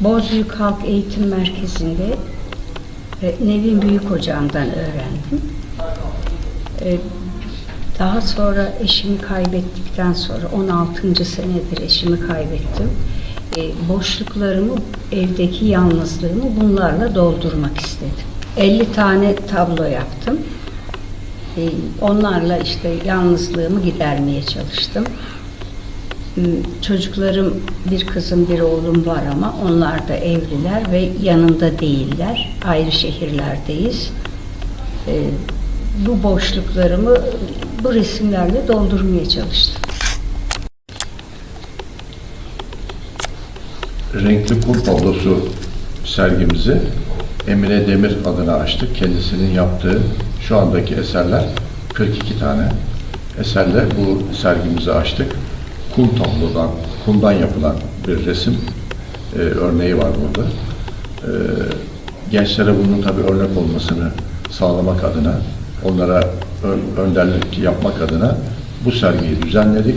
Bozüyük Halk Eğitim Merkezi'nde e, Nevin Büyük Hocam'dan öğrendim. E, Daha sonra eşimi kaybettikten sonra 16. senedir eşimi kaybettim. E, Boşluklarımı, evdeki yalnızlığımı bunlarla doldurmak istedim. 50 tane tablo yaptım. Onlarla işte yalnızlığımı gidermeye çalıştım. Hmm, Çocuklarım, bir kızım bir oğlum var ama onlar da evliler ve yanında değiller. Ayrı şehirlerdeyiz. Ee, bu boşluklarımı bu resimlerle doldurmaya çalıştım. Renkli Kul tablosu sergimizi Emine Demir adına açtık. Kendisinin yaptığı şu andaki eserler 42 tane eserle bu sergimizi açtık. Kul tablodan, kumdan yapılan bir resim e, örneği var burada. E, gençlere bunun tabii örnek olmasını sağlamak adına, onlara ön- önderlik yapmak adına bu sergiyi düzenledik.